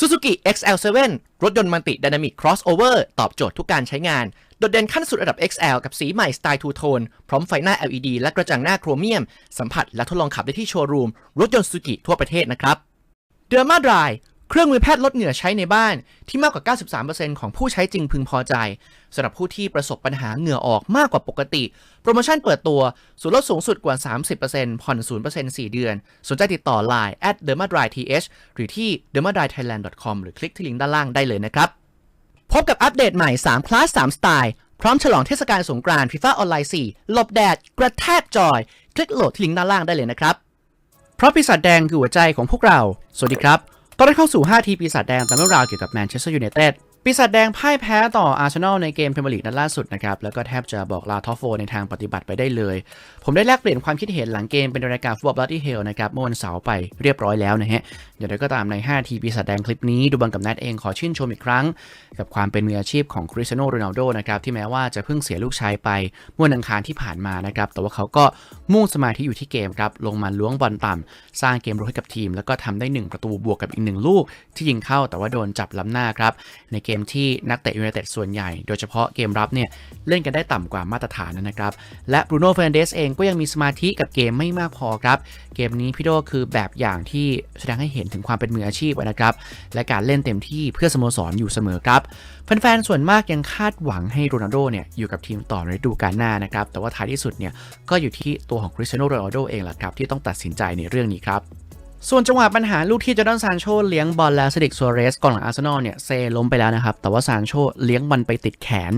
Suzuki XL7 รถยนต์มันติ Dynamic Crossover ตอบโจทย์ทุกการใช้งาน โดดเด่นขั้นสุดระดับ XL กับสีใหม่สไตล์ทูโทน พร้อมไฟหน้า LED และกระจังหน้าโครเมียม สัมผัสและทดลองขับได้ที่โชว์รูม รถยนต์ Suzuki ทั่วประเทศนะครับเดอร์มาดราย เครื่องมือแพทย์ลดเหงื่อใช้ในบ้านที่มากกว่า 93%ของผู้ใช้จริงพึงพอใจสำหรับผู้ที่ประสบปัญหาเหงื่อออกมากกว่าปกติ โปรโมชั่นเปิดตัวส่วนลดสูงสุดกว่า 30%ผ่อน 0% 4 เดือน สนใจติดต่อ Line at dermadryth หรือที่ dermadrythailand.com หรือคลิกที่ลิงก์ด้านล่างได้เลยนะครับ พบกับอัปเดตใหม่ 3 คลาส 3 สไตล์ พร้อมฉลองเทศกาลสงกรานต์ FIFA ออนไลน์4หลบแดด กระแทกจอย คลิกโหลดที่ลิงก์ด้านล่างได้เลยนะครับเพราะปีศาจแดงคือหัวใจของพวกเรา สวัสดีครับ ตอนนี้เข้าสู่ 5 ทีปีศาจแดงตามเรื่องราวเกี่ยวกับแมนเชสเตอร์ยูไนเต็ด ปีศาจแดงพ่ายแพ้ต่ออาร์เซนอลในเกมพรีเมียร์ลีกนัดล่าสุดนะครับ แล้วก็แทบจะบอกลาท็อปโฟในทางปฏิบัติไปได้เลย ผมได้แลกเปลี่ยนความคิดเห็นหลังเกมเป็นรายการฟุตบอลบลัดดี้เฮลนะครับ เมื่อวันเสาร์ไปเรียบร้อยแล้วนะฮะเดี๋ยวเรก็ตามใน 5 ทีปีศาจแดงคลิปนี้ ดูบอลกับนัดเองขอชื่นชมอีกครั้ง กับความเป็นมืออาชีพของคริสเตียโนโรนัลโดนะครับที่แม้ว่าจะเพิ่งเสียลูกชายไปเมื่อวันอังคารที่ผ่านมานะครับแต่ว่าเขาก็มุ่งสมาธิอยู่ที่เกมครับลงมาล้วงบอลต่ำสร้างเกมรุกให้กับทีม แล้วก็ทำได้ 1 ประตูบวกกับอีก1ลูกที่ยิงเข้าแต่ว่าโดนจับล้ำหน้าครับในเกมที่นักเตะยูไนเต็ดส่วนใหญ่ โดยเฉพาะเกมรับเนี่ยเล่นกันได้ต่ำกว่ามาตรฐานนะครับ และบรูโน่เฟรนเดสเองก็ยังมีสมาธิกับเกมไม่มากพอครับ เกมนี้พี่โดคือแบบอย่างที่แสดงให้เห็นถึงความเป็นมืออาชีพนะครับ และการเล่นเต็มที่เพื่อสโมสรอยู่เสมอครับแฟนๆส่วนมากยังคาดหวังให้โรนัลโดเนี่ยอยู่กับทีมต่อในฤดูกาลหน้านะครับแต่ว่าท้ายที่สุดเนี่ยก็อยู่ที่ตัวของคริสเตียโนโรนัลโดเองแหละครับที่ต้องตัดสินใจในเรื่องนี้ครับ ส่วนจังหวะปัญหาลูกที่จอร์แดนซานโชเลี้ยงบอลแล้วเซดิกซัวเรสกองหลังอาร์เซนอลเนี่ยเซล้มไปแล้วนะครับ แต่ว่าซานโชเลี้ยงบอลไปติดแขน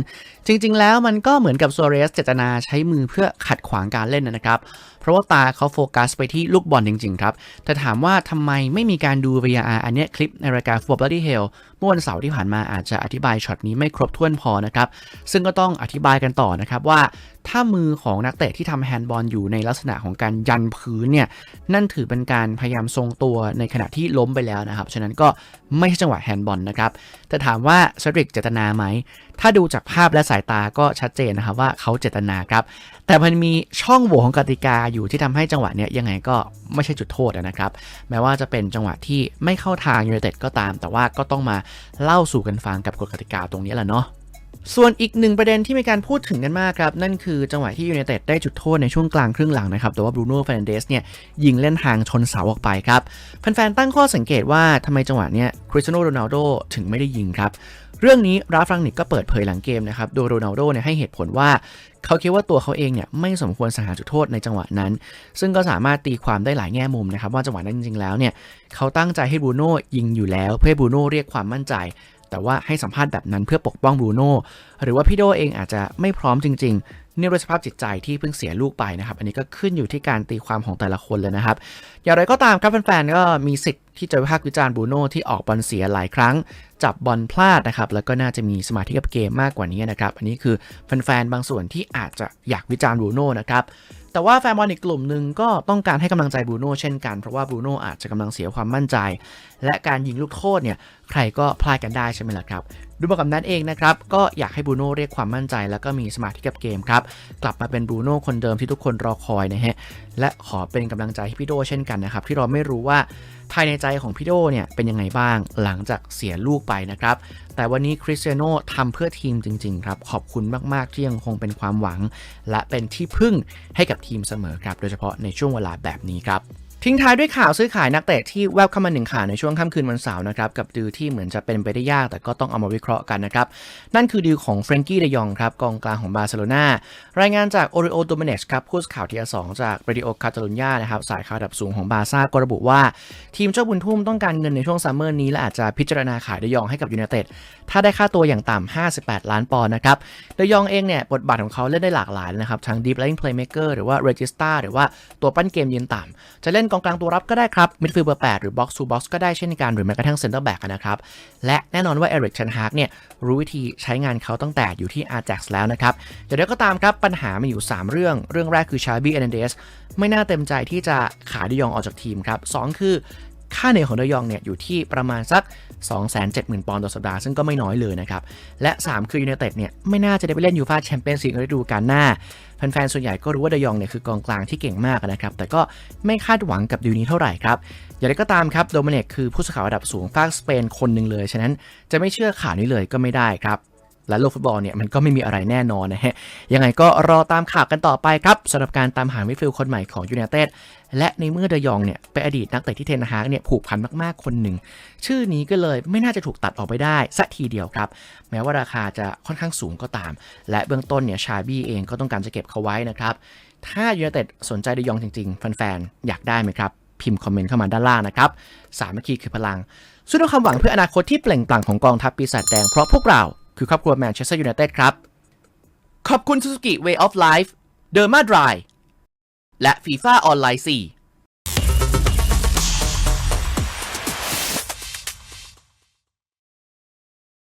จริง ๆ แล้วมันก็เหมือนกับซัวเรสเจตนาใช้มือเพื่อขัดขวางการเล่นนะครับ เพราะว่าตาเขาโฟกัสไปที่ลูกบอลจริง ๆ ครับ แต่ถามว่าทำไมไม่มีการดู VAR อันเนี้ยคลิปในรายการ Football Bloody Hell เมื่อวันเสาร์ที่ผ่านมาอาจจะอธิบายช็อตนี้ไม่ครบถ้วนพอนะครับซึ่งก็ต้องอธิบายกันต่อนะครับว่าถ้ามือของนักเตะที่ทำแฮนด์บอลอยู่ในลักษณะของการยันพื้นเนี่ยนั่นถือเป็นการพยายามทรงตัวในขณะที่ล้มไปแล้วนะครับ ฉะนั้นก็ไม่ใช่จังหวะแฮนด์บอลนะครับ แต่ถามว่าเซดริกเจตนาไหม ถ้าดูจากภาพและสายตาก็ชัดเจนนะครับว่าเขาเจตนาครับ แต่มันมีช่องโหว่ของกติกาอยู่ที่ทำให้จังหวะเนี้ยยังไงก็ไม่ใช่จุดโทษนะครับ แม้ว่าจะเป็นจังหวะที่ไม่เข้าทางยูไนเต็ดก็ตาม แต่ว่าก็ต้องมาเล่าสู่กันฟังกับกฎกติกาตรงนี้แหละเนาะ ส่วนอีกหนึ่งประเด็นที่มีการพูดถึงกันมากครับ นั่นคือจังหวะที่ยูไนเต็ดได้จุดโทษในช่วงกลางครึ่งหลังนะครับ แต่ว่าบรูโน่เฟรนเดสเนี่ยยิงเล่นทางชนเสาออกไปครับแฟนๆตั้งข้อสังเกตว่าทำไมจังหวะเนี้ยคริสเตียโนโรนัลโดถึงไม่ได้ยิงครับเรื่องนี้ราฟรังนิกก็เปิดเผยหลังเกมนะครับ โดยโรนัลโดเนี่ยให้เหตุผลว่า เขาคิดว่าตัวเขาเองเนี่ยไม่สมควรสังหารจุดโทษในจังหวะนั้น ซึ่งก็สามารถตีความได้หลายแง่มุมนะครับ ว่าจังหวะนั้นจริงๆแล้วเนี่ยเขาตั้งใจให้บูโน่ยิงอยู่แล้ว เพื่อบูโน่เรียกความมั่นใจ แต่ว่าให้สัมภาษณ์แบบนั้นเพื่อปกป้องบรูโน่หรือว่าพี่โดเองอาจจะไม่พร้อมจริงๆเนื่องด้วยสภาพจิตใจที่เพิ่งเสียลูกไปนะครับ อันนี้ก็ขึ้นอยู่ที่การตีความของแต่ละคนเลยนะครับ อย่างไรก็ตามครับแฟนๆก็มีสิทธิ์ที่จะวิพากษ์วิจารณ์บรูโน่ที่ออกบอลเสียหลายครั้ง จับบอลพลาดนะครับแล้วก็น่าจะมีสมาธิกับเกมมากกว่านี้นะครับอันนี้คือแฟนๆบางส่วนที่อาจจะอยากวิจารณ์บรูโน่นะครับ แต่ว่าแฟนบอลอีกกลุ่มหนึ่งก็ต้องการให้กำลังใจบรูโน่เช่นกัน เพราะว่าบรูโน่อาจจะกำลังเสียความมั่นใจ และการยิงลูกโทษเนี่ยใครก็พลาดกันได้ใช่ไหมล่ะครับ ดูบอกกับนั้นเองนะครับ ก็อยากให้บูโน่เรียกความมั่นใจ แล้วก็มีสมาธิกับเกมครับ กลับมาเป็นบูโน่คนเดิมที่ทุกคนรอคอยนะฮะ และขอเป็นกำลังใจให้พี่โดเช่นกันนะครับ ที่เราไม่รู้ว่าภายในใจของพี่โดเนี่ยเป็นยังไงบ้างหลังจากเสียลูกไปนะครับ แต่วันนี้คริสเตียโน่ทำเพื่อทีมจริง ๆ ครับ ขอบคุณมาก ๆ ที่ยังคงเป็นความหวัง และเป็นที่พึ่งให้กับทีมเสมอครับ โดยเฉพาะในช่วงเวลาแบบนี้ครับ ทิ้งท้ายด้วยข่าวซื้อขายนักเตะที่แวบเข้ามาหนึ่งข่าวในช่วงค่ำคืนวันเสาร์นะครับกับดีลที่เหมือนจะเป็นไปได้ยาก แต่ก็ต้องเอามาวิเคราะห์กันนะครับ นั่นคือดีลของเฟรนกี้เดยองครับกองกลางของบาร์เซโลนารายงานจากโอริโอโดเมเนชครับผู้สื่อข่าวทีสองจากเรดิโอคาตาลุญญานะครับสายข่าวระดับสูงของบาร์ซ่าก็ระบุว่า ทีมเจ้าบุญทุ่มต้องการเงินในช่วงซัมเมอร์นี้และอาจจะพิจารณาขายเดยองให้กับยูไนเต็ดถ้าได้ค่าตัวอย่างต่ำ58 ล้านปอนด์นะครับเดยองเองเนี่ยบทบาทของเขาเล่นได้หลากหลายนะครับทั้ง deep playmaker หรือว่า regista หรือว่าตัวปั้นเกมยืนต่ำจะเล่นกองกลางตัวรับก็ได้ครับมิดฟิลด์เบอร์8หรือบ็อกซ์ทูบ็อกซ์ก็ได้เช่นกันหรือแม้กระทั่งเซนเตอร์แบ็กนะครับ และแน่นอนว่าเอริกชันฮาร์กเนี่ยรู้วิธีใช้งานเขาตั้งแต่อยู่ที่ Ajax แล้วนะครับเดี๋ยวก็ตามครับปัญหามีอยู่ 3 เรื่อง เรื่องแรกคือชาบี้เอเนเดสไม่น่าเต็มใจที่จะขายดิยองออกจากทีมครับสองคือ ค่าเหนื่อยของเดยองเนี่ยอยู่ที่ประมาณสัก 270,000 ปอนด์ต่อสัปดาห์ ซึ่งก็ไม่น้อยเลยนะครับ และ 3 คือยูไนเต็ดเนี่ยไม่น่าจะได้ไปเล่นยูฟาแชมเปี้ยนส์ลีกฤดูกาลหน้า แฟนๆ ส่วนใหญ่ก็รู้ว่าเดยองเนี่ยคือกองกลางที่เก่งมากนะครับ แต่ก็ไม่คาดหวังกับดีนี้เท่าไหร่ครับ อย่างไรก็ตามครับโดมิเนกคือผู้สื่อข่าวระดับสูงฝากสเปนคนหนึ่งเลย ฉะนั้นจะไม่เชื่อข่าวนี้เลยก็ไม่ได้ครับ และโลกฟุตบอลเนี่ยมันก็ไม่มีอะไรแน่นอนนะฮะ ยังไงก็รอตามข่าวกันต่อไปครับสำหรับการตามหามิดฟิลด์คนใหม่ของยูไนเต็ดและในเมื่อเดยองเนี่ยเป็นอดีตนักเตะที่เทนฮากเนี่ยผูกพันมากๆคนหนึ่ง ชื่อนี้ก็เลยไม่น่าจะถูกตัดออกไปได้สักทีเดียวครับ แม้ว่าราคาจะค่อนข้างสูงก็ตาม และเบื้องต้นเนี่ยชาบี้เองก็ต้องการจะเก็บเขาไว้นะครับถ้ายูไนเต็ดสนใจเดยองจริงๆแฟนๆอยากได้ไหมครับพิมพ์คอมเมนต์เข้ามาด้านล่างนะครับสามัคคีคือพลังสู้ด้วยความหวังเพื่ออนาคตที่เปล่งปลั่งของกองทัพปีศาจแดงเพราะพวกเรา คือครอบครัวแมนเชสเตอร์ยูไนเต็ดครับ ขอบคุณ Suzuki Way of Life Derma Dry และ FIFA Online 4